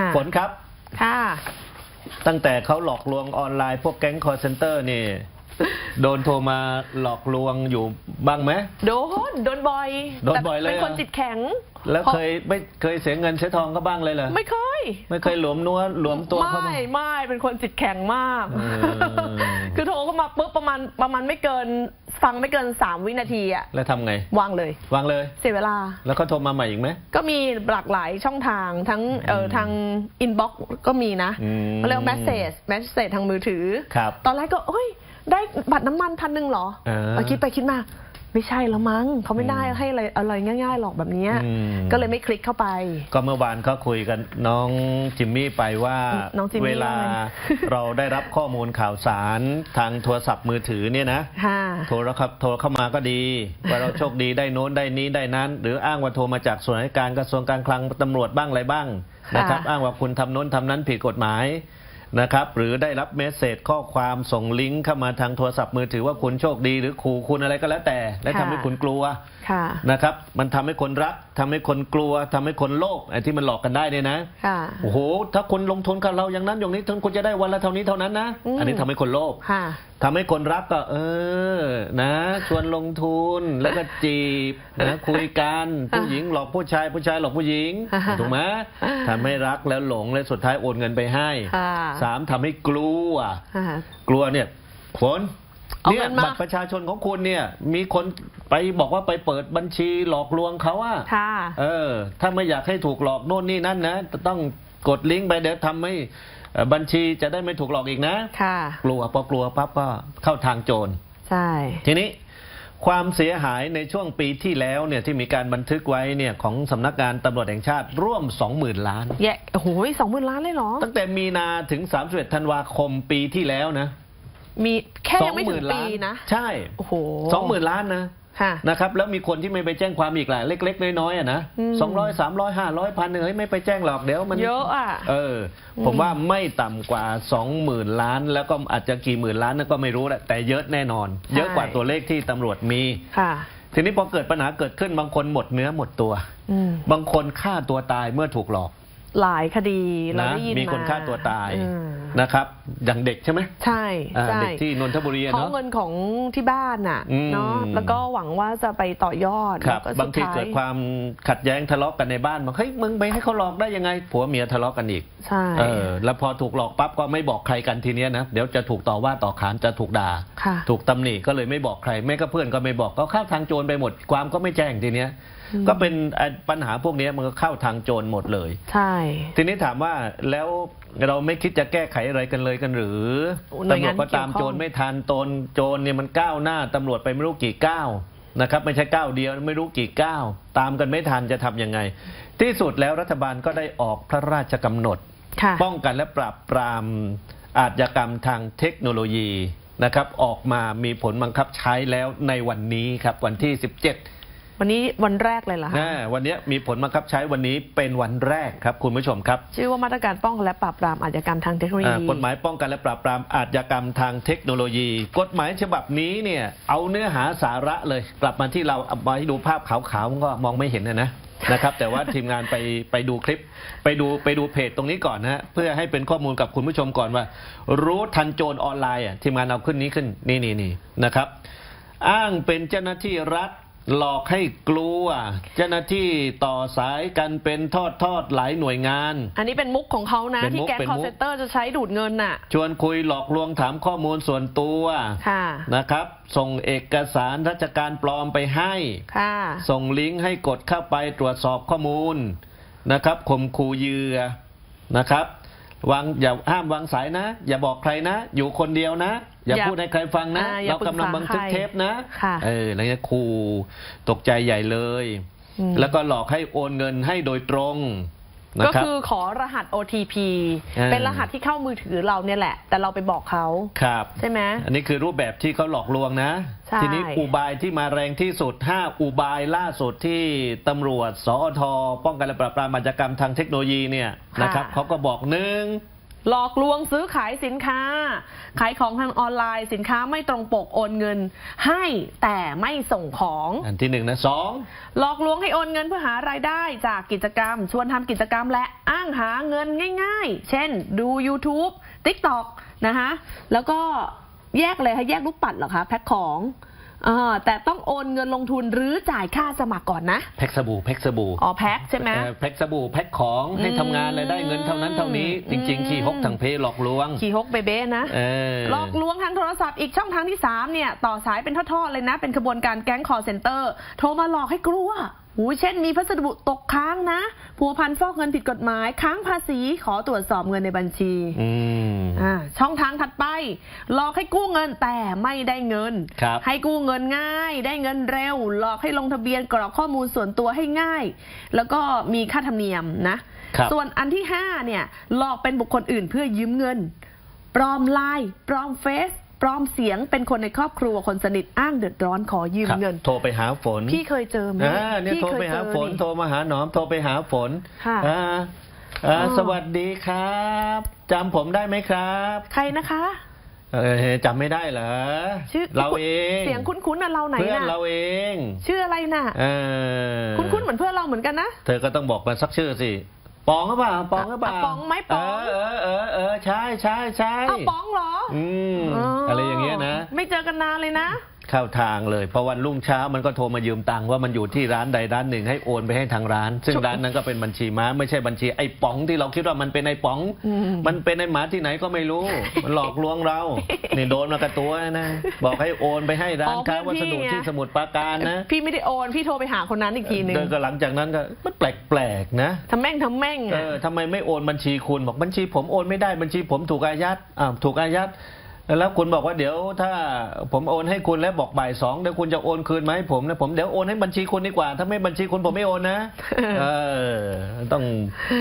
ค่ะ ฝนครับ ค่ะ ตั้งแต่เขาหลอกลวงออนไลน์พวกแก๊งคอร์เซนเตอร์นี่ โดนโทรมาหลอกลวงอยู่บ้างไหม โดน โดนบ่อยโดนบ่อยเลย แต่เป็นคนเหรอจิตแข็ง แล้วเคยไม่เคยเสียเงินเสียทองก็บ้างเลยเหรอ ไม่เคย ไม่เคยหลวมนัวหลวมตัวเข้าไม่มาไม่เป็นคนจิตแข็งมาก เออ คือโทรเข้ามาปุ๊บประมาณประมาณไม่เกิน ฟังไม่เกินสามวินาทีอะแล้วทำไง วางเลย วางเลย เสียเวลา แล้วเขาโทรมาใหม่อีกไหม ก็มีหลากหลายช่องทางทั้งเอ่ออืมทางอินบ็อกก็มีนะอืมเขาเรียกแมสเซจแมสเซจทางมือถือ ครับตอนแรกก็เอ้ย ได้บัตรน้ำมันพันหนึ่งเหรอเออแต่คิดไปคิดมา ไม่ใช่แล้วมั้งเขาไม่ได้อืมให้อะไรอะไรง่าย ๆ หรอกแบบเนี้ยอืมก็เลยไม่คลิกเข้าไป ก็เมื่อวานก็คุยกันน้องจิมมี่ไปว่าน้องจิมมี่เวลาว่าไงเราได้รับข้อมูลข่าวสารทางโทรศัพท์มือถือเนี่ยนะค่ะโทรครับโทรเข้ามาก็ดีว่าเราโชคดีได้โน้นได้นี้ได้นั้น หรืออ้างว่าโทรมาจากส่วนราชการกระทรวงการคลังตำรวจบ้างอะไรบ้างนะครับค่ะอ้างว่าคุณทำโน้นทำนั้นผิดกฎหมาย นะครับ หรือได้รับเมสเซจข้อความส่งลิงก์เข้ามาทางโทรศัพท์มือถือว่าคุณโชคดีหรือขู่คุณอะไรก็แล้วแต่ และทำให้คุณกลัว ค่ะนะครับ มันทำให้คนรักทำให้คนกลัวทำให้คนโลภไอ้ที่มันหลอกกันได้เนี่ยนะค่ะโอ้โห ถ้าคุณลงทุนกับเราอย่างนั้นอย่างนี้คุณจะได้วันละเท่านี้เท่านั้นนะอืมอันนี้ทำให้คนโลภค่ะทำให้คนรักก็ เออ นะ ชวนลงทุนแล้วก็จีบนะคุยกันผู้หญิงหลอกผู้ชายผู้ชายหลอกผู้หญิงถูกไหมทำให้รักแล้วหลงและสุดท้ายโอนเงินไปให้ค่ะสามทำให้กลัวค่ะกลัวเนี่ยฝน เอาเนี่ยเงินมาบัตรประชาชนของคุณเนี่ย มีคนไปบอกว่าไปเปิดบัญชีหลอกลวงเขาอะค่ะ เออ ถ้าไม่อยากให้ถูกหลอกโน่นนี่นั่นนะต้องกดลิงก์ไปเดี๋ยวทำให้เอ่อบัญชีจะได้ไม่ถูกหลอกอีกนะ ค่ะ กลัวพอกลัวปั๊บก็เข้าทางโจร ใช่ ทีนี้ความเสียหายในช่วงปีที่แล้วเนี่ยที่มีการบันทึกไว้เนี่ยของสำนักงานตำรวจแห่งชาติร่วม 20,000 ล้าน แยกโอ้โหสองหมื่นล้านเลยเหรอ ตั้งแต่มีนาถึง 31 ธันวาคมปีที่แล้วนะ มีแค่ยังไม่ถึง20,000ปีนะใช่โอ้โห20,000ล้านนะค่ะนะครับแล้วมีคนที่ไม่ไปแจ้งความอีกแหละเล็ก ๆ น้อยๆอะนะอืมสองร้อยสามร้อยห้าร้อยพันหนึ่งเฮ้ยไม่ไปแจ้งหรอกเดี๋ยวมันเยอะอะเออ ผมว่าไม่ต่ำกว่าสองหมื่นล้าน แล้วก็อาจจะกี่หมื่นล้านนั่นก็ไม่รู้แหละแต่เยอะแน่นอนใช่เยอะกว่าตัวเลขที่ตำรวจมีค่ะทีนี้พอเกิดปัญหาเกิดขึ้นบางคนหมดเนื้อหมดตัวอืมบางคนฆ่าตัวตายเมื่อถูกหลอก หลายคดีเรานะได้ยินมีคนฆ่าตัวตายอืมนะครับ อย่างเด็กใช่ไหมใช่อ่าใช่เด็กที่นนทบุรีอะเขาเนาะ เงินของที่บ้านน่ะอืม เนาะแล้วก็หวังว่าจะไปต่อยอดครับแล้วก็บางทีสุดท้ยเกิดความขัดแย้งทะเลาะกันในบ้านบอกเฮ้ยมึงไปให้เขาหลอกได้ยังไงผัวเมียทะเลาะกันอีกใช่ เออแล้วพอถูกหลอกปั๊บก็ไม่บอกใครกันทีเนี้ยนะเดี๋ยวจะถูกต่อว่าต่อขานจะถูกด่า ค่ะ ถูกตำหนิก็เลยไม่บอกใครแม่ก็เพื่อนก็ไม่บอกก็เข้าทางโจรไปหมดความก็ไม่แจ้งทีเนี้ยอืม ก็เป็นไอ้ปัญหาพวกเนี้ยมันก็เข้าทางโจรหมดเลย ใช่ ทีนี้ถามว่าแล้วเราไม่คิดจะแก้ไขอะไรกันเลยกันหรือหน่วยตำรวงาจนก็ตามเกี่ยวข้องโจรไม่ทันโจรโจรเนี่ยมันก้าวหน้าตำรวจไปไม่รู้กี่ก้าวนะครับไม่ใช่ก้าวเดียวไม่รู้กี่ก้าวตามกันไม่ทันจะทำยังไง ที่สุดแล้วรัฐบาลก็ได้ออกพระราชกำหนดค่ะป้องกันและปราบปรามอาชญากรรมทางเทคโนโลยีนะครับออกมามีผลบังคับใช้แล้วในวันนี้ครับวันที่ 17 วันนี้วันแรกเลยเหรอคะนะวันนี้มีผลบังคับใช้วันนี้เป็นวันแรกครับคุณผู้ชมครับ ชื่อว่ามาตรการป้องกันและปราบปรามอาชญากรรมทางเทคโนโลอ่ายีกฎหมายป้องกันและปราบปรามอาชญากรรมทางเทคโนโลยี กฎหมายฉบับนี้เนี่ยเอาเนื้อหาสาระเลย กลับมาที่เราเอามาให้ดูภาพขาวๆมันก็มองไม่เห็นนะนะนะครับแต่ว่าทีมงานไปไปดูคลิป ไปดูไปดูเพจตรงนี้ก่อนนะฮะเพื่อให้เป็นข้อมูลกับคุณผู้ชมก่อนว่า รู้ทันโจรออนไลน์อะทีมงานเอาขึ้นนี้ขึ้นนี่นี่นี่นะครับ อ้างเป็นเจ้าหน้าที่รัฐ หลอกให้กลัว เจ้าหน้าที่ต่อสายกันเป็นทอดทอดๆหลายหน่วยงาน อันนี้เป็นมุกของเขานะ เป็นมุที่กแก๊งเป็นคอมุร์กเซนเตอร์จะใช้ดูดเงินน่ะ ชวนคุยหลอกลวงถามข้อมูลส่วนตัวค่ะ นะครับ ส่งเอกสารราชการปลอมไปให้ ค่ะ ส่งลิงก์ให้กดเข้าไปตรวจสอบข้อมูลนะครับข่มขู่เหยื่อนะครับวางอย่าห้ามวางสายนะ อย่าบอกใครนะ อยู่คนเดียวนะ อย่าอย่าพูดให้ใครฟังนะอ่าอย่าเรากำลังบันทึกปรึกษาใครเทปนะค่ะเอออะไรเงี้ยขู่ตกใจใหญ่เลยอืมแล้วก็หลอกให้โอนเงินให้โดยตรงนะก็ครับคือขอรหัส OTP อ่าเป็นรหัสที่เข้ามือถือเราเนี่ยแหละ แต่เราไปบอกเขาครับใช่ไหมอันนี้คือรูปแบบที่เขาหลอกลวงนะใช่ทีนี้อุบายที่มาแรงที่สุด 5 อุบายล่าสุดที่ตำรวจ สอทป้องกันและปราบปรามอาชญากรรมทางเทคโนโลยีเนี่ยนะครับเขาก็บอกหนึ่ง หลอกลวงซื้อขายสินค้า ขายของทางออนไลน์สินค้าไม่ตรงปกโอนเงิน ให้แต่ไม่ส่งของอันที่หนึ่งนะสองหลอกลวงให้โอนเงินเพื่อหารายได้จากกิจกรรม ชวนทำกิจกรรมและอ้างหาเงินง่าย ๆ เช่นดู YouTube TikTok นะคะแล้วก็แยกเลยค่ะแยกลูกปัดเหรอคะแพ็คของเออแต่ต้องโอนเงินลงทุนหรือจ่ายค่าสมัครก่อนนะ แพ็กสบู่แพ็กสบู่อ๋อแพ็คใช่ไหม เอ่อแพ็กสบู่แพ็กของให้ทำงานเลยได้เงินเท่านั้นเท่านี้ จริง ๆ ขี้ฮกถังเพหลอกลวงขี่ฮกเบเบ้นะ เออ หลอกลวงทางโทรศัพท์อีกช่องทางที่ 3 เนี่ย ต่อสายเป็นทอดๆเลยนะ เป็นขบวนการแก๊งคอร์เซนเตอร์ โทรมาหลอกให้กลัว หูเช่นมีพัสดุตกค้างนะผัวพันฟอกเงินผิดกฎหมาย ค้างภาษีขอตรวจสอบเงินในบัญชีอืมอ่าช่องทางถัดไปหลอกให้กู้เงินแต่ไม่ได้เงินครับให้กู้เงินง่าย ได้เงินเร็ว หลอกให้ลงทะเบียนกรอกข้อมูลส่วนตัวให้ง่าย แล้วก็มีค่าธรรมเนียมนะครับส่วนอันที่5เนี่ยหลอกเป็นบุคคลอื่นเพื่อยืมเงินปลอมไลน์ปลอมเฟซ ปลอมเสียงเป็นคนในครอบครัวคนสนิทอ้างเดือดร้อนขอยืมครับเงิน โทรไปหาฝนพี่เคยเจอไหมอ่าเนี่ยพี่โทรเคยไปหาเจอฝนนี่โทรมาหาหนอม โทรไปหาฝนค่ะอ่าอ่าอ๋อสวัสดีครับจำผมได้ไหมครับ ใครนะคะ เออจำไม่ได้เหรอชื่อเราเองเสียงคุ้นๆน่ะเราไหนเพื่อนน่ะเราเองชื่ออะไรน่ะ เออคุ้นๆเหมือนเพื่อนเราเหมือนกันนะ เธอก็ต้องบอกมาสักชื่อสิ ปองหรือเปล่าปองหรือเปล่าอะปองไหมปองเออเออเออเออใช่ใช่ใช่เอาป๋องเหรออืมอะไรอย่างเงี้ยนะ ไม่เจอกันนานเลยนะ เข้าทางเลยพอวันรุ่งเช้ามันก็โทรมายืมตังค์ว่ามันอยู่ที่ร้านใดร้านหนึ่งให้โอนไปให้ทางร้าน ซึ่งชุบร้านนั้นก็เป็นบัญชีม้าไม่ใช่บัญชีไอ้ป๋องที่เราคิดว่ามันเป็นไอ้ป๋องอืมมันเป็นไอ้หมาที่ไหนก็ไม่รู้ มันหลอกลวงเรานี่โดนมากระตัวนะ บอกให้โอนไปให้ร้านค้าวัสดุที่สมุทรปราการนะ พี่ไม่ได้โอนพี่โทรไปหาคนนั้นอีกทีนึงเดินก็หลังจากนั้นก็มันแปลกๆนะทำแม่งทำแม่งเออะอทำไมไม่โอนบัญชีคุณบอกบัญชีผมโอนไม่ได้บัญชีผมถูกอายัดอ่าวถูกอายัด แล้วคุณบอกว่าเดี๋ยวถ้าผมโอนให้คุณแล้วบอกบ่ายสองเดี๋ยวคุณจะโอนคืนมาให้ผมนะผมเดี๋ยวโอนให้บัญชีคุณดีกว่า ถ้าไม่บัญชีคุณผมไม่โอนนะเออต้อง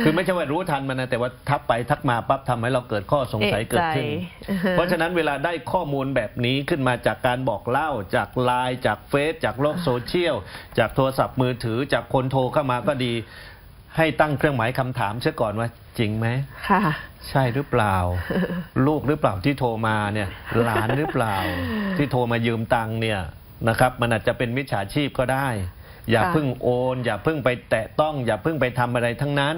คือไม่ใช่ว่ารู้ทันมันนะแต่ว่าทักไปทักมาปั๊บทำให้เราเกิดข้อสงสัยเกิดขึ้นเอะใจเพราะฉะนั้นเวลาได้ข้อมูลแบบนี้ขึ้นมาจากการบอกเล่า จากไลน์จากเฟซจากโลกโซเชียลจากโทรศัพท์มือถือจากคนโทรเข้ามาก็ดี ให้ตั้งเครื่องหมายคำถามเสียก่อนว่า จริงไหมค่ะ ใช่หรือเปล่า ลูกหรือเปล่าที่โทรมาเนี่ยหลานหรือเปล่า ที่โทรมายืมตังค์เนี่ยนะครับมันอาจจะเป็นมิจฉาชีพก็ได้ อย่าค่ะเพิ่งโอน อย่าเพิ่งไปแตะต้อง อย่าเพิ่งไปทำอะไรทั้งนั้น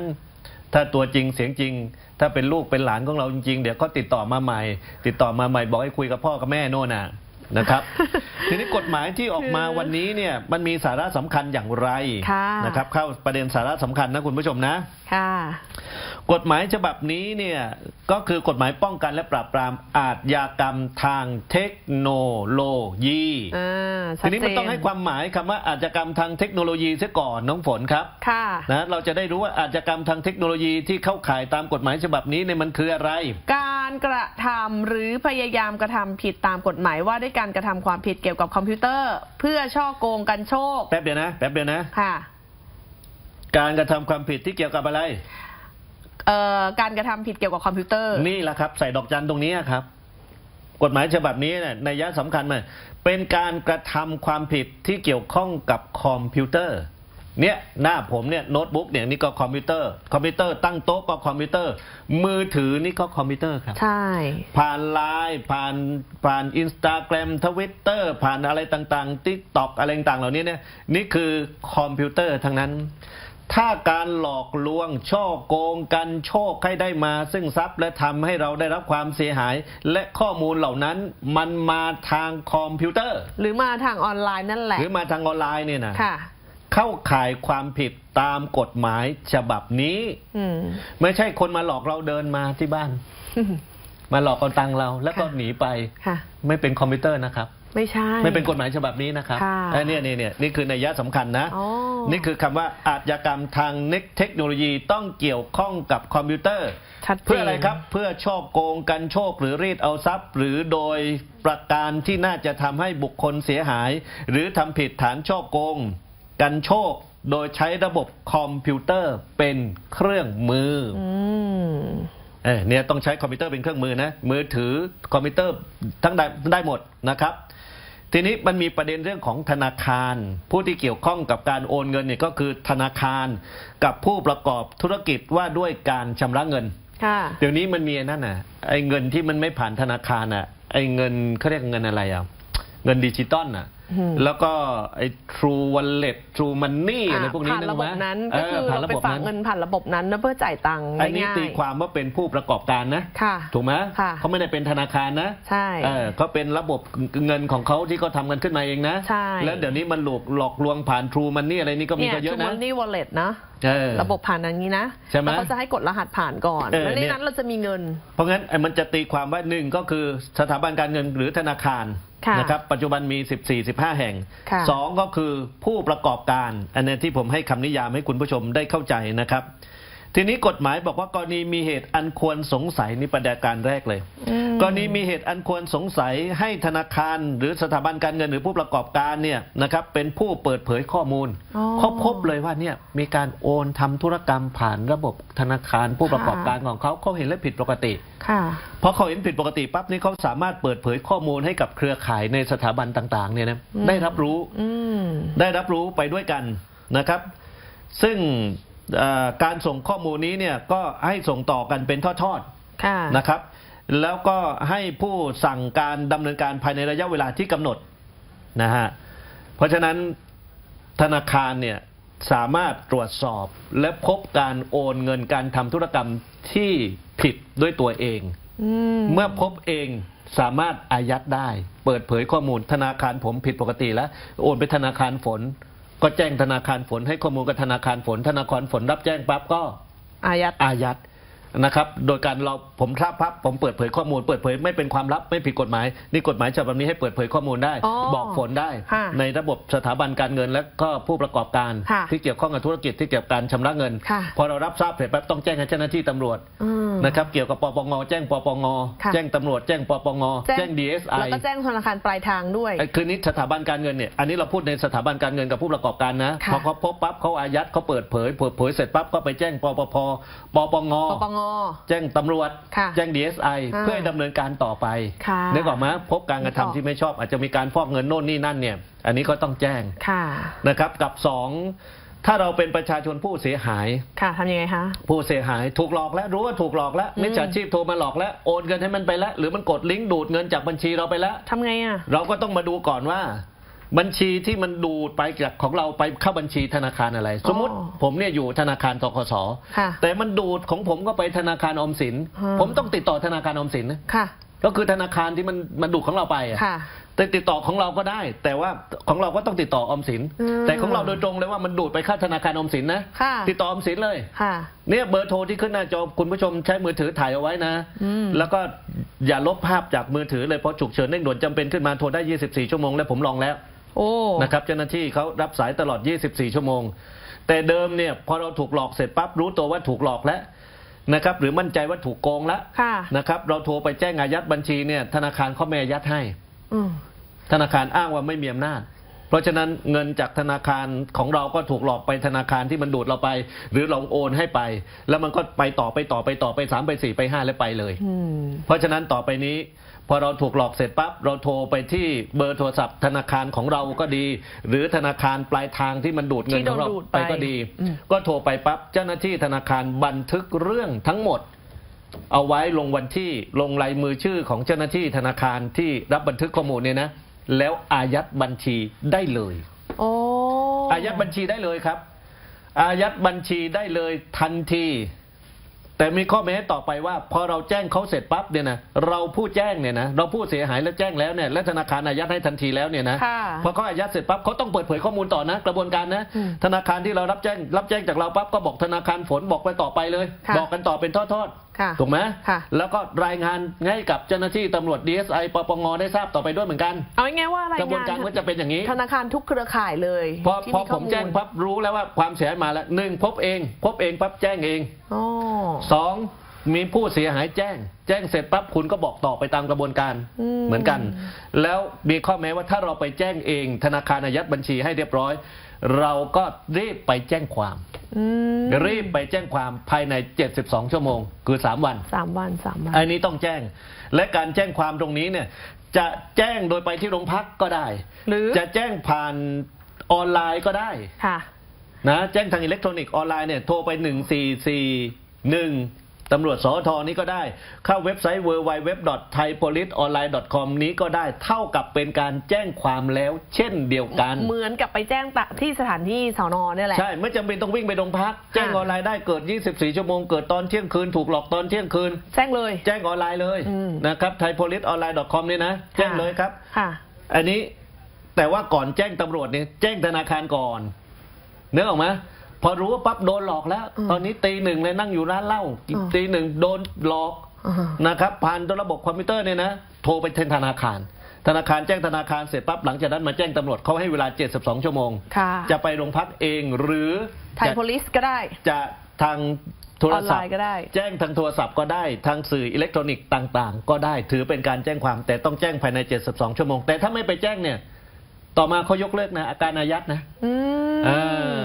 ถ้าตัวจริงเสียงจริง ถ้าเป็นลูกเป็นหลานของเราจริงๆ เดี๋ยวก็ติดต่อมาใหม่ ติดต่อมาใหม่บอกให้คุยกับพ่อกับแม่โน่นน่ะนะครับ ทีนี้กฎหมายที่ออกมาวันนี้เนี่ยมันมีสาระสำคัญอย่างไรค่ะนะครับ เข้าประเด็นสาระสำคัญนะคุณผู้ชมนะค่ะกฎหมายฉบับนี้เนี่ยก็คือกฎหมายป้องกันและปราบปรามอาทยากรรมทางเทคโนโลยีอ่าชัทีดนี้เจมันต้องให้ความหมายคำว่าอาชญากรรมทางเทคโนโลยีเสียก่อนน้องฝนครับค่ะนะเราจะได้รู้ว่าอาชญากรรมทางเทคโนโลยีที่เข้าข่ายตามกฎหมายฉบับนี้เนี่ยมันคืออะไร การกระทำหรือพยายามกระทำผิดตามกฎหมายว่าด้วยการกระทำความผิดเกี่ยวกับคอมพิวเตอร์ เพื่อช่อโกงกันโชคแป๊บเดียวนะแป๊บเดียวนะค่ะ การกระทำความผิดที่เกี่ยวกับอะไร เอ่อการกระทำผิดเกี่ยวกับคอมพิวเตอร์ นี่แหละครับ ใส่ดอกจันตรงนี้ครับ กฎหมายฉบับนี้เนี่ยในยยะสำคัญมันเป็นการกระทำความผิดที่เกี่ยวข้องกับคอมพิวเตอร์ เนี่ยหน้าผมเนี่ยโน้ตบุ๊กเนี่ยนี่ก็คอมพิวเตอร์ คอมพิวเตอร์ตั้งโต๊ะก็คอมพิวเตอร์ มือถือนี่ก็คอมพิวเตอร์ครับ ใช่ ผ่านไลน์ผ่านผ่านอินสตาแกรมทวิตเตอร์ผ่านอะไรต่างๆทิกตอกอะไรต่างๆเหล่านี้เนี่ยนี่คือคอมพิวเตอร์ทั้งนั้น ถ้าการหลอกลวง ช่อโกงกันโชคให้ได้มา ซึ่งทรัพย์และทำให้เราได้รับความเสียหาย และข้อมูลเหล่านั้นมันมาทางคอมพิวเตอร์ หรือมาทางออนไลน์นั่นแหละ หรือมาทางออนไลน์เนี่ยนะค่ะ เข้าข่ายความผิดตามกฎหมายฉบับนี้อืมไม่ใช่คนมาหลอกเราเดินมาที่บ้าน มาหลอกเอาตังค์เราแล้วก็ค่ะหนีไปค่ะไม่เป็นคอมพิวเตอร์นะครับ ไม่ใช่ ไม่เป็นกฎหมายฉบับนี้นะครับค่ะเอ้ยเนี่ยเนี่ยเนี่ยนี่คือนัยยะสำคัญนะ อ๋อ นี่คือคำว่าอาชญากรรมทางเทคโนโลยีต้องเกี่ยวข้องกับคอมพิวเตอร์ ชัดเจน เพื่ออะไรครับเพื่อช่อโกงกันโชคหรือรีดเอาทรัพย์ หรือโดยประการที่น่าจะทำให้บุคคลเสียหาย หรือทำผิดฐานช่อโกง กันโชค โดยใช้ระบบคอมพิวเตอร์เป็นเครื่องมืออ อืม เออเนี่ยต้องใช้คอมพิวเตอร์เป็นเครื่องมือนะมือถือคอมพิวเตอร์ทั้งได้ได้หมดนะครับ ทีนี้มันมีประเด็นเรื่องของธนาคาร ผู้ที่เกี่ยวข้องกับการโอนเงินเนี่ยก็คือธนาคารกับผู้ประกอบธุรกิจว่าด้วยการชำระเงินค่ะเดี๋ยวนี้มันมีไอ้นั่นน่ะไอ้เงินที่มันไม่ผ่านธนาคารอะไอ้เงินเขาเรียกเงินอะไรอะเงินดิจิตอลน่ะอืม แล้วก็ไอ้ True Wallet True Money อะไรพวกนี้ผ่านนึกระออกบไหมบนั้นเอก็อคือผ่านเราระไปบบฝากนั้นเงินผ่านระบบนั้นนะเพื่อจ่ายตังค์อันนี้ง่ายๆตีความว่าเป็นผู้ประกอบการนะค่ะถูกไหมค่ะเขาไม่ได้เป็นธนาคารนะใช่เออเขาเป็นระบบเงินของเขาที่เขาทำกันขึ้นมาเองนะใช่แล้วเดี๋ยวนี้มันหลอกหลอกลวงผ่าน True Money อะไรนี่ก็มีเนี่ยก็เยอะ True นะ Money Wallet นะ เออระบบผ่านอย่างนี้นะใช่ไหมแล้วเขาจะให้กดรหัสผ่านก่อนเออแล้วในเนี่ย นั้นเราจะมีเงิน เพราะงั้นไอ้มันจะตีความว่าหนึ่งก็คือสถาบันการเงินหรือธนาคารค่ะนะครับปัจจุบันมี 14 15 แห่งค่ะ สองก็คือผู้ประกอบการ อันนี้ที่ผมให้คำนิยามให้คุณผู้ชมได้เข้าใจนะครับ ทีนี้กฎหมายบอกว่ากรณีมีเหตุอันควรสงสัยนี่ประเด็นการแรกเลยอืมกรณีมีเหตุอันควรสงสัยให้ธนาคาร หรือสถาบันการเงินหรือผู้ประกอบการเนี่ยนะครับเป็นผู้เปิดเผยข้อมูลอ๋อเขาพบเลยว่าเนี่ยมีการโอนทำธุรกรรมผ่านระบบธนาคารผู้ประกอบการของเขาเขาเห็นและผิดปกติค่ะพอเขาเห็นผิดปกติปั๊บนี่เขาสามารถเปิดเผยข้อมูลให้กับเครือข่ายในสถาบันต่างๆเนี่ยนะอืมได้รับรู้อืมได้รับรู้ไปด้วยกันนะครับ ซึ่งเอ่อ การส่งข้อมูลนี้เนี่ยก็ให้ส่งต่อกันเป็นทอดค่ะๆนะครับ แล้วก็ให้ผู้สั่งการดำเนินการภายในระยะเวลาที่กำหนดนะฮะเพราะฉะนั้นธนาคารเนี่ยสามารถตรวจสอบและพบการโอนเงินการทำธุรกรรมที่ผิดด้วยตัวเองอืมเมื่อพบเองสามารถอายัดได้ เปิดเผยข้อมูลธนาคารผมผิดปกติแล้ว โอนไปธนาคารฝน ก็แจ้งธนาคารฝนให้ข้อมูลกับธนาคารฝน ธนาคารฝนรับแจ้งปั๊บก็อายัดอายัด นะครับ โดยการเราผมทราบปั๊บผมเปิดเผยข้อมูล เปิดเผยไม่เป็นความลับไม่ผิดกฎหมาย นี่กฎหมายฉบับนี้ให้เปิดเผยข้อมูลได้ อ๋อบอกฝนได้ ค่ะในระบบสถาบันการเงินและก็ผู้ประกอบการ ค่ะที่เกี่ยวข้องกับธุรกิจที่เกี่ยวกับการชำระเงิน ค่ะพอเรารับทราบเสร็จปั๊บต้องแจ้งให้เจ้าหน้าที่ตำรวจอืมนะครับเกี่ยวกับปปงแจ้งปปงค่ะ แจ้งตำรวจแจ้งปปงแจ้ง DSI แล้วก็แจ้งธนาคารปลายทางด้วย ไอ้คืนนี้สถาบันการเงินเนี่ย อันนี้เราพูดในสถาบันการเงินกับผู้ประกอบการนะ ค่ะพอเขาพบปั๊บเขาอายัดเขาเปิดเผยเปิดเผยเสร็จปั๊บก็ไปแจ้งปปพปปงปปงแจ้งตำรวจค่ะแจ้ง DSI อ่าเพื่อให้ดำเนินการต่อไปค่ะนึกออกไหมพบการกระทำนึกออกที่ไม่ชอบอาจจะมีการฟอกเงินโน่นนี่นั่นเนี่ย อันนี้ก็ต้องแจ้งค่ะนะครับกับสองถ้าเราเป็นประชาชนผู้เสียหาย ค่ะทำยังไงคะ ผู้เสียหายถูกหลอกแล้วรู้ว่าถูกหลอกแล้วอืมมิจฉาชีพโทรมาหลอกแล้วโอนเงินให้มันไปแล้ว หรือมันกดลิงก์ดูดเงินจากบัญชีเราไปแล้วทำไงอะ เราก็ต้องมาดูก่อนว่า บัญชีที่มันดูดไปจากของเราไปเข้าบัญชีธนาคารอะไร สมมติอ๋อผมเนี่ยอยู่ธนาคารทกสค่ะแต่มันดูดของผมก็ไปธนาคารออมสินอ่าผมต้องติดต่อธนาคารออมสินนะค่ะก็คือธนาคารที่มันมันดูดของเราไปอะค่ะแต่ติดต่อของเราก็ได้ แต่ว่าของเราก็ต้องติดต่อออมสินอืมแต่ของเราโดยตรงเลยว่ามันดูดไปเข้าธนาคารออมสินนะค่ะติดต่อออมสินเลยค่ะเนี่ยเบอร์โทรที่ขึ้นหน้าจอคุณผู้ชมใช้มือถือถ่ายเอาไว้นะอืมแล้วก็อย่าลบภาพจากมือถือเลยเพราะฉุกเฉินเร่งด่วนจำเป็นขึ้นมาโทรได้ 24 ชั่วโมง แล้วผมลองแล้ว โอ้นะครับเจ้าหน้าที่เขารับสายตลอด 24 ชั่วโมง แต่เดิมเนี่ยพอเราถูกหลอกเสร็จปั๊บรู้ตัวว่าถูกหลอกแล้วนะครับหรือมั่นใจว่าถูกโกงแล้วค่ะนะครับเราโทรไปแจ้งอายัดบัญชีเนี่ยธนาคารเขาไม่อายัดให้อืมธนาคารอ้างว่าไม่มีอำนาจ เพราะฉะนั้นเงินจากธนาคารของเราก็ถูกหลอกไปธนาคารที่มันดูดเราไป หรือเราโอนให้ไป แล้วมันก็ไปต่อไปต่อไปต่อไปสามไปสี่ไปห้าแล้วไปเลยอืมเพราะฉะนั้นต่อไปนี้ พอเราถูกหลอกเสร็จปั๊บเราโทรไปที่เบอร์โทรศัพท์ ธนาคารของเราก็ดี หรือธนาคารปลายทางที่มันดูดเงินของเราที่โดนดูดไปไปก็ดีอืมก็โทรไปปั๊บเจ้าหน้าที่ธนาคารบันทึกเรื่องทั้งหมด เอาไว้ลงวันที่ลงลายมือชื่อของเจ้าหน้าที่ธนาคารที่รับบันทึกข้อมูลเนี่ยนะ แล้วอายัดบัญชีได้เลยโอ้อายัดบัญชีได้เลยครับ อายัดบัญชีได้เลยทันที แต่มีข้อแม้ต่อไปว่า พอเราแจ้งเขาเสร็จปั๊บเนี่ยนะเราผู้แจ้งเนี่ยนะเราผู้เสียหายแล้วแจ้งแล้วเนี่ยและธนาคารอายัดให้ทันทีแล้วเนี่ยนะค่ะพอเขาอายัดเสร็จปั๊บเขาต้องเปิดเผยข้อมูลต่อนะ กระบวนการนะอืมธนาคารที่เรารับแจ้ง รับแจ้งจากเราปั๊บก็บอกธนาคารฝนบอกไปต่อไปเลยค่ะบอกกันต่อเป็นทอดค่ะๆถูกไหมค่ะ แล้วก็รายงานให้กับเจ้าหน้าที่ตำรวจ DSI ปปงได้ทราบต่อไปด้วยเหมือนกัน เอาง่ายๆว่ารายกระบวนงานการก็จะเป็นอย่างนี้ ธนาคารทุกเครือข่ายเลยพอที่พอข้ผมแจ้งลปั๊บรู้แล้วว่าความเสียหายมาแล้วหนึ่งพบเอง พบเองปั๊บแจ้งเองอ๋อสองมีผู้เสียหายแจ้ง แจ้งเสร็จปั๊บคุณก็บอกต่อไปตามกระบวนการอืมเหมือนกัน แล้วมีข้อแม้ว่าถ้าเราไปแจ้งเอง ธนาคารอายัดบัญชีให้เรียบร้อย เราก็รีบไปแจ้งความอืม รีบไปแจ้งความภายใน 72 ชั่วโมง คือ 3 วันสามวันสามวัน อันนี้ต้องแจ้ง และการแจ้งความตรงนี้เนี่ย จะแจ้งโดยไปที่โรงพักก็ได้ หรือจะแจ้งผ่านออนไลน์ก็ได้ค่ะนะแจ้งทางอิเล็กทรอนิกส์ออนไลน์เนี่ยโทรไป 1 4 4 1 ตำรวจสอทอนี้ก็ได้ เข้าเว็บไซต์ www.thaipoliceonline.com นี้ก็ได้เท่ากับเป็นการแจ้งความแล้วเช่นเดียวกัน เหมือนกับไปแจ้งตะที่สถานที่สอนอเนี่ยแหละ ใช่ ไม่จำเป็นต้องวิ่งไปโรงพัก แจ้งออนไลน์ได้เกิด 24 ชั่วโมง เกิดตอนเที่ยงคืน ถูกหลอกตอนเที่ยงคืน แจ้งเลย แจ้งออนไลน์เลยอืมนะครับ thaipoliceonline.com นี่นะ แจ้งเลยครับค่ะอันนี้แต่ว่าก่อนแจ้งตำรวจเนี่ยแจ้งธนาคารก่อนเนื้อออกไหม พอรู้ว่าปั๊บโดนหลอกแล้วอืมตอนนี้ตีหนึ่งเลยนั่งอยู่ร้านเหล้าอืมตีหนึ่งโดนหลอกอ่านะครับผ่านระบบคอมพิวเตอร์เนี่ยนะโทรไปที่ธนาคาร ธนาคารแจ้งธนาคารเสร็จปั๊บหลังจากนั้นมาแจ้งตำรวจเขาให้เวลา 72 ชั่วโมงค่ะจะไปโรงพักเองหรือไทยจะโพลิสก็ได้ จะทางโทรศัพออนไลท์น์ก็ได้แจ้งทางโทรศัพท์ก็ได้ทางสื่ออิเล็กทรอนิกส์ต่างๆ ก็ได้ถือเป็นการแจ้งความ แต่ต้องแจ้งภายใน 72 ชั่วโมง แต่ถ้าไม่ไปแจ้งเนี่ย ต่อมาเขายกเลิกนะอาการอายัดนะอืมอ่า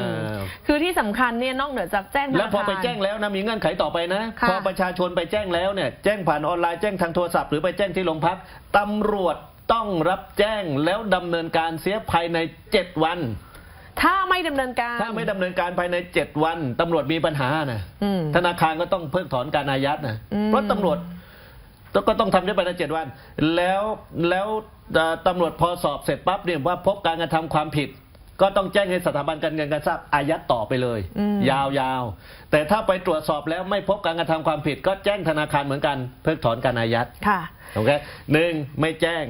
คือที่สำคัญเนี่ยนอกเหนือจากแจ้งธนาคาร แล้วพอไปแจ้งแล้วนะมีเงื่อนไขต่อไปนะ ค่ะ พอประชาชนไปแจ้งแล้วเนี่ยแจ้งผ่านออนไลน์แจ้งทางโทรศัพท์หรือไปแจ้งที่โรงพักตำรวจต้องรับแจ้งแล้วดำเนินการเสียภายใน 7 วัน ถ้าไม่ดำเนินการ ถ้าไม่ดำเนินการภายใน 7 วันตำรวจมีปัญหานะอืมธนาคารก็ต้องเพิกถอนการอายัดนะอืม เพราะตำรวจ ก็ต้องทำได้ภายในเจ็ดวัน แล้วแล้วเอ่อตำรวจพอสอบเสร็จปั๊บเนี่ยว่าพบการกระทำความผิด ก็ต้องแจ้งให้สถาบันการเงินการทรัพย์อายัดต่อไปเลย อืม ยาวๆ แต่ถ้าไปตรวจสอบแล้วไม่พบการกระทำความผิด ก็แจ้งธนาคารเหมือนกันเพิกถอนการอายัดค่ะ โอเคหนึ่งไม่แจ้ง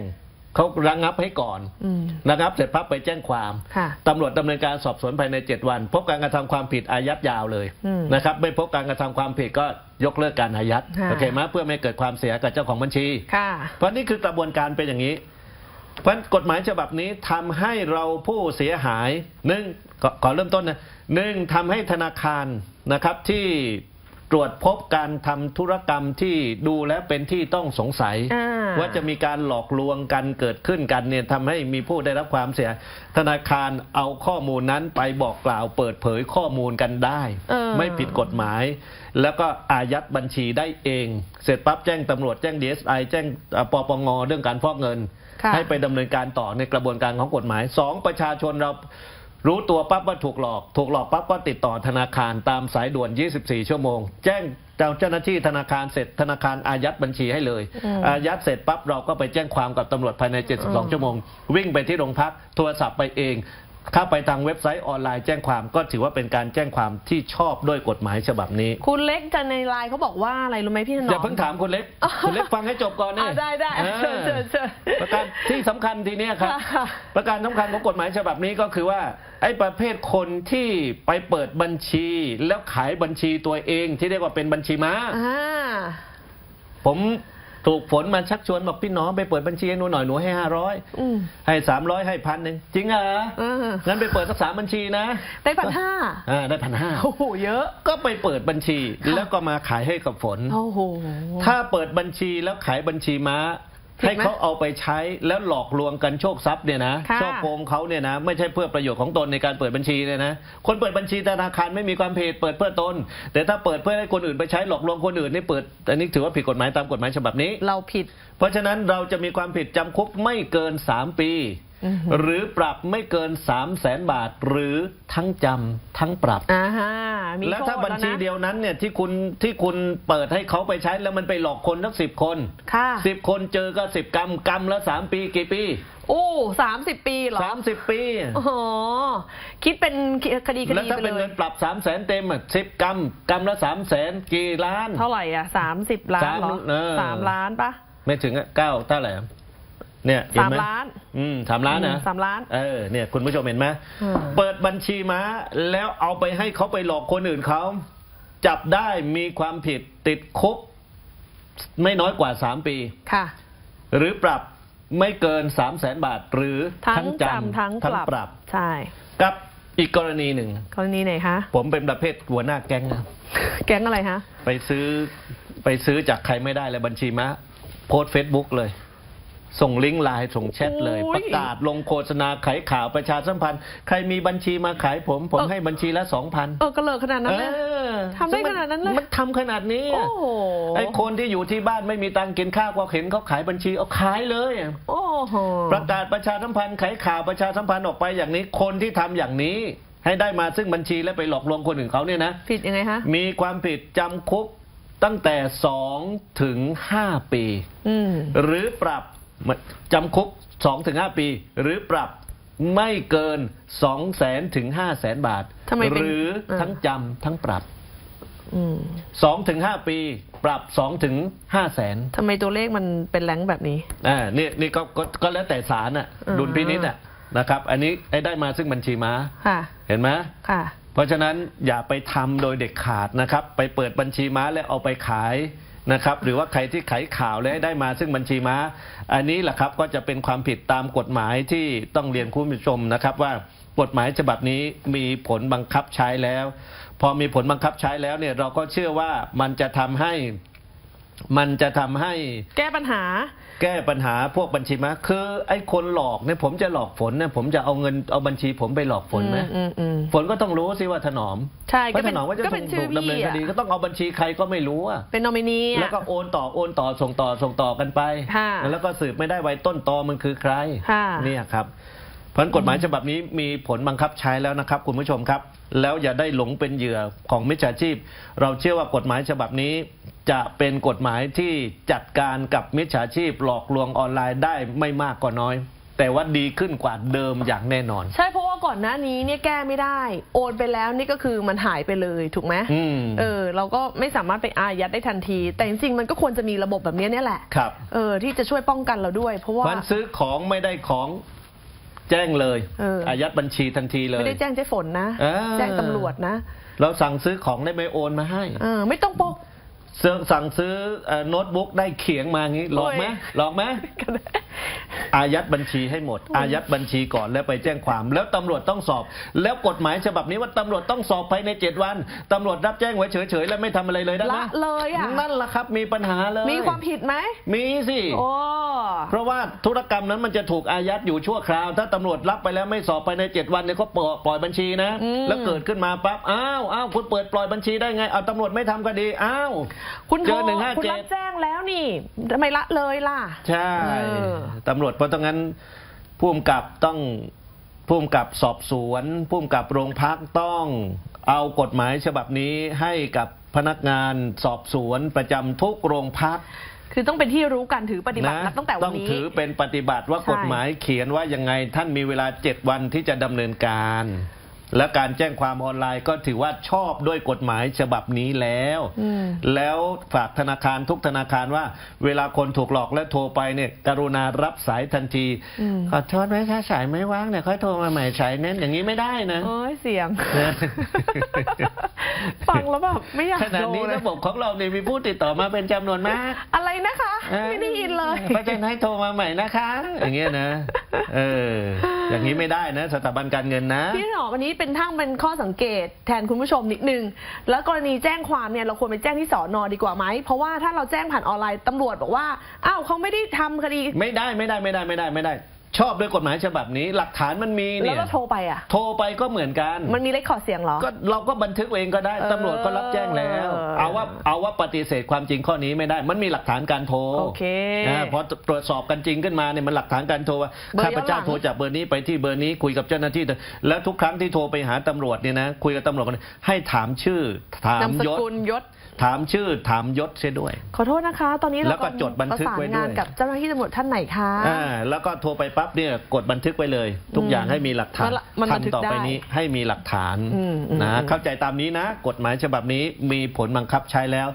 เขาระงับให้ก่อน อืมระงับเสร็จปั๊บไปแจ้งความค่ะ ตำรวจดำเนินการสอบสวนภายใน 7 วัน พบการกระทำความผิดอายัดยาวเลยอืมนะครับไม่พบการกระทำความผิดก็ยกเลิกการอายัดค่ะ โอเคไหมเพื่อไม่ให้เกิดความเสียกับเจ้าของบัญชี ค่ะ เพราะนี่คือกระบวนการเป็นอย่างนี้ เพราะฉะนั้นกฎหมายฉบับนี้ทำให้เราผู้เสียหายหนึ่งขอขอเริ่มต้นนะหนึ่งทำให้ธนาคารนะครับที่ตรวจพบการทำธุรกรรมที่ดูแล้วเป็นที่ต้องสงสัยอ่าว่าจะมีการหลอกลวงกันเกิดขึ้นกันเนี่ยทำให้มีผู้ได้รับความเสียหายธนาคารเอาข้อมูลนั้นไปบอกกล่าวเปิดเผยข้อมูลกันได้เออไม่ผิดกฎหมาย แล้วก็อายัดบัญชีได้เอง เสร็จปั๊บแจ้งตำรวจแจ้ง DSI แจ้งเอ่อปปงเรื่องการฟอกเงินค่ะ ให้ไปดำเนินการต่อในกระบวนการของกฎหมายสองประชาชนเรารู้ตัวปั๊บว่าถูกหลอก ถูกหลอกปั๊บก็ติดต่อธนาคารตามสายด่วน 24 ชั่วโมง แจ้งเจ้าหน้าที่ธนาคารเสร็จธนาคารอายัดบัญชีให้เลยอืมอายัดเสร็จปั๊บเราก็ไปแจ้งความกับตำรวจภายใน 72 ชั่วโมง วิ่งไปที่โรงพักโทรศัพท์ไปเอง เข้าไปทางเว็บไซต์ออนไลน์แจ้งความก็ถือว่าเป็นการแจ้งความที่ชอบด้วยกฎหมายฉบับนี้ คุณเล็กจะในไลน์เขาบอกว่าอะไรรู้ไหมพี่ถนอมอย่าเพิ่งถามคุณเล็ก คุณเล็กฟังให้จบก่อนเนี่ยอ่าได้ได้เออเชิญเชิญเชิญประการที่สำคัญทีเนี้ยครับค่ะประการสำคัญของกฎหมายฉบับนี้ก็คือว่า ไอ้ประเภทคนที่ไปเปิดบัญชี แล้วขายบัญชีตัวเองที่เรียกว่าเป็นบัญชีม้าอ่าผม ถูกฝนมาชักชวนบอกพี่น้องไปเปิดบัญชีให้หนูหน่อยหนูให้ห้าร้อยอืมให้สามร้อยให้พันหนึ่งจริงเหรอเอองั้นไปเปิดสักสามบัญชีนะ ได้พันห้าอ่าได้พันห้าโอ้โหเยอะ ก็ไปเปิดบัญชีค่ะแล้วก็มาขายให้กับฝนโอ้โหถ้าเปิดบัญชีแล้วขายบัญชีม้าผิดไหม ให้เขาเอาไปใช้แล้วหลอกลวงกันโชคทรัพย์เนี่ยนะค่ะ ช่อโกงเขาเนี่ยนะ ไม่ใช่เพื่อประโยชน์ของตนในการเปิดบัญชีเนี่ยนะ คนเปิดบัญชีธนาคารไม่มีความผิดเปิดเพื่อตน แต่ถ้าเปิดเพื่อให้คนอื่นไปใช้หลอกลวงคนอื่นนี่เปิดอันนี้ถือว่าผิดกฎหมายตามกฎหมายฉบับนี้ เราผิด เพราะฉะนั้นเราจะมีความผิดจำคุกไม่เกิน 3 ปีอือ หือหรือปรับไม่เกิน 3 0 0แสนบาท หรือทั้งจำทั้งปรับ อ่าฮะมีแล้วโทษถ้าบัญชีแล้นะเดียวนั้นเนี่ยที่คุณที่คุณเปิดให้เขาไปใช้แล้วมันไปหลอกคนทั้งสิบคนค่ะ สิบคนเจอก็สิบกรรมกรรมละสามปีกี่ปีโอ้สามสิบปีเหรอสามสิบปี โอ้โหคิดเป็นคดีคแล้วดีถ้าไปเป็นเลเงิย นปรับสามแสนเต็มอะสิบกรรมกรรมละสามแสนกี่ล้าน เท่าไหร่อะสามสิบล้านเหรอสามเออ สามล้านปะไม่ถึงอะเก้าเท่าไหร่อะ เนี่ยเห็นสามไหมล้าน อืมสามล้านนะสามล้าน เออเนี่ยคุณผู้ชมเห็นไหมอืมเปิดบัญชีม้าแล้วเอาไปให้เขาไปหลอกคนอื่นเขาจับได้มีความผิดติดคุกไม่น้อยกว่าสามปี ค่ะ หรือปรับไม่เกิน3 0 0แสนบาท หรือทั้งจำทั้งปรับปรับใช่กับอีกกรณีหนึ่ง กรณีไหนคะ ผมเป็นประเภทหัวหน้าแก๊งนะแก๊งอะไรฮะไปซื้อไปซื้อจากใครไม่ได้เลยบัญชีม้าโพสเฟซบุ๊กเลย ส่งลิงก์ไลน์ส่งแชทเลย โอ้ย ประกาศลงโฆษณาขายข่าวประชาสัมพันธ์ ใครมีบัญชีมาขายผม ผมเออให้บัญชีละสองพัน เออกระเลิกขนาดนั้นนะทำได้ขนาดนั้นเลยมันทำขนาดนี้โอ้อะโห ไอ้คนที่อยู่ที่บ้านไม่มีตังค์กินข้าวก็เห็นเขาขายบัญชีเอาขายเลยอะโอ้โห ประกาศประชาสัมพันธ์ขายข่าวประชาสัมพันธ์ออกไปอย่างนี้ คนที่ทำอย่างนี้ ให้ได้มาซึ่งบัญชีและไปหลอกลวงคนอื่นเขาเนี่ยนะ ผิดยังไงฮะ มีความผิดจำคุกตั้งแต่ 2 ถึง 5 ปี อืม หรือปรับ จำคุก2ถึง5ปี หรือปรับไม่เกิน2แสนถึง5แสนบาททำไมเป็นหรือเออทั้งจำทั้งปรับอืม2ถึง5ปี ปรับ2ถึง5แสนทำไมตัวเลขมันเป็นแรงค์แบบนี้อ่านี่นี่ก็ก็ก็แล้วแต่ศาลน่ะอืมดุลพินิจอะนะครับ อันนี้ไอ้ได้มาซึ่งบัญชีม้าค่ะเห็นไหมค่ะ เพราะฉะนั้นอย่าไปทำโดยเด็ดขาดนะครับ ไปเปิดบัญชีม้าแล้วเอาไปขาย นะครับหรือว่าใครที่ขายข่าวและได้มาซึ่งบัญชีม้า อันนี้แหละครับก็จะเป็นความผิดตามกฎหมายที่ต้องเรียนคุณผู้ชมนะครับว่ากฎหมายฉบับนี้มีผลบังคับใช้แล้ว พอมีผลบังคับใช้แล้วเนี่ยเราก็เชื่อว่ามันจะทำให้มันจะทำให้แก้ปัญหา แก้ปัญหาพวกบัญชีม้าคือไอ้คนหลอกเนี่ยผมจะหลอกฝนเนี่ยผมจะเอาเงินเอาบัญชีผมไปหลอกฝนไหมอืมอืม ฝนก็ต้องรู้สิว่าถนอมใช่เพก็ราะเป็ถนนอมว่าจะก็ถูเป็นกชื่ถูอกดำเนินพี่คอะดีก็ต้องเอาบัญชีใครก็ไม่รู้อะเป็นนอมินีแล้วก็โอนต่อโอนต่อส่งต่อส่งต่อกันไป ค่ะแล้วก็สืบไม่ได้ไว้ต้นตอมันคือใครค่ะ เนี่ยครับ เพราะฉะนั้นกฎหมายฉบับนี้มีผลบังคับใช้แล้วนะครับคุณผู้ชมครับ แล้วอย่าได้หลงเป็นเหยื่อของมิจฉาชีพ เราเชื่อว่ากฎหมายฉบับนี้ จะเป็นกฎหมายที่จัดการกับมิจฉาชีพ หลอกลวงออนไลน์ได้ไม่มากก็น้อย แต่ว่าดีขึ้นกว่าเดิมอย่างแน่นอน ใช่เพราะว่าก่อนหน้านี้เนี่ยแก้ไม่ได้ โอนไปแล้วนี่ก็คือมันหายไปเลยถูกไหมอืม เออ เราก็ไม่สามารถไปอายัดได้ทันที แต่จริงๆมันก็ควรจะมีระบบแบบนี้เนี่ยแหละครับ เออที่จะช่วยป้องกันเราด้วย เพราะว่าวันซื้อของไม่ได้ของ แจ้งเลยเอออยัดบัญชีทันทีเลย ไม่ได้แจ้งเจ๊ฝนนะเออแจ้งตำรวจนะ เราสั่งซื้อของได้ไหมโอนมาให้ เออ ไม่ต้องปก ซื้อสั่งซื้อเอ่อโน้ตบุ๊กได้เขียงมางี้หลอกไหมโอ้ยหลอกไหมอายัดบัญชีให้หมด อายัดบัญชีก่อนแล้วไปแจ้งความ แล้วตำรวจต้องสอบ แล้วกฎหมายฉบับนี้ว่าตำรวจต้องสอบภายในเจ็ดวันตำรวจรับแจ้งไว้เฉยๆแล้วไม่ทำอะไรเลยได้ไหมละเลยอะนั่นแหละครับมีปัญหาเลย มีความผิดไหมมีสิโอ้เพราะว่าธุรกรรมนั้นมันจะถูกอายัดอยู่ชั่วคราว ถ้าตำรวจรับไปแล้วไม่สอบภายในเจ็ดวันเนี่ยก็ปล่อยปล่อยบัญชีนะอืมแล้วเกิดขึ้นมาปั๊บอ้าวอ้าวคุณเปิดปล่อยบัญชีได้ไงเอาตำรวจไม่ทำคดีอ้าวคุณเจโทรอหนึ่งห้าคุณเจ็รัดบแจ้งแล้วนี่ทำไมละเลยล่ะ ใช่เออ ตำรวจเพราะตรงนั้นผู้กำกับต้องผู้กำกับสอบสวนผู้กำกับโรงพักต้องเอากฎหมายฉบับนี้ให้กับพนักงานสอบสวนประจำทุกโรงพักคือต้องเป็นที่รู้กันถือปฏิบัตินับตั้งแต่วัต้นองนี้ ถือเป็นปฏิบัติว่าใช่ กฎหมายเขียนว่ายังไงท่านมีเวลาเจ็ดวันที่จะดำเนินการ และการแจ้งความออนไลน์ก็ถือว่าชอบด้วยกฎหมายฉบับนี้แล้วอืมแล้วฝากธนาคารทุกธนาคารว่า เวลาคนถูกหลอกและโทรไปเนี่ยกรุณารับสายทันทีอืมขอโทษไหมถ้าสายไม่ว่างเนี่ยค่อยโทรมาใหม่สายเน้นอย่างนี้ไม่ได้นะโอ้ยเสียงนะฟังแล้วแบบไม่อยากขณะดูนี้เลยระบบของเราเนี่ยมีผู้ติดต่อมาเป็นจำนวนมาก อะไรนะคะ ไม่ได้ยินเลยเพราะฉะนั้นให้โทรมาใหม่นะคะ อย่างเงี้ยนะ เออ อย่างนี้ไม่ได้นะ สถาบันการเงินนะพี่หนอมอันนี้เป็นทั้งเป็นข้อสังเกตแทนคุณผู้ชมนิดนึง แล้วกรณีแจ้งความเนี่ยเราควรไปแจ้งที่สอนอดีกว่าไหม เพราะว่าถ้าเราแจ้งผ่านออนไลน์ตำรวจบอกว่า อ้าวเขาไม่ได้ทำคดี ไม่ได้ไม่ได้ไม่ได้ไม่ได้ไม่ได้ ชอบด้วยกฎหมายฉบับนี้ หลักฐานมันมีแล้เนี่วยเราโทรไปอะ โทรไปก็เหมือนกัน มันมีเลคคอร์ดเสียงเหรอ ก็เราก็บันทึกเองก็ได้เออตำรวจก็รับแจ้งแล้วเออเอาว่าเอาว่าปฏิเสธความจริงข้อนี้ไม่ได้ มันมีหลักฐานการโทรโอเคนะพอตรวจสอบกันจริงขึ้นมาเนี่ยมันหลักฐานการโทรว่าเบอร์ข้าพเจ้าย้อนหลัง โทรจากเบอร์นี้ไปที่เบอร์นี้คุยกับเจ้าหน้าที่ แล้วทุกครั้งที่โทรไปหาตำรวจเนี่ยนะคุยกับตำรวจกันให้ถามชื่อถามนามสยศ กุลยศ ถามชื่อถามยศเสียด้วย ขอโทษนะคะ ตอนนี้แล้เราวก็จดบันทึกไว้ด้วย ประสานงานกับเจ้าหน้าที่ตำรวจท่านไหนคะ อ่าแล้วก็โทรไปปั๊บเนี่ยกดบันทึกไว้เลย ทุกอย่างให้มีหลักฐานมันละมันบันทึกต่อไปได้นี้ให้มีหลักฐานอืมอืม นะอืมเข้าใจตามนี้นะ กฎหมายฉบับนี้มีผลบังคับใช้แล้ว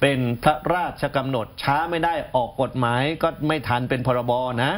เป็นพระราชกำหนดช้าไม่ได้ออกกฎหมายก็ไม่ทันเป็นพรบนะ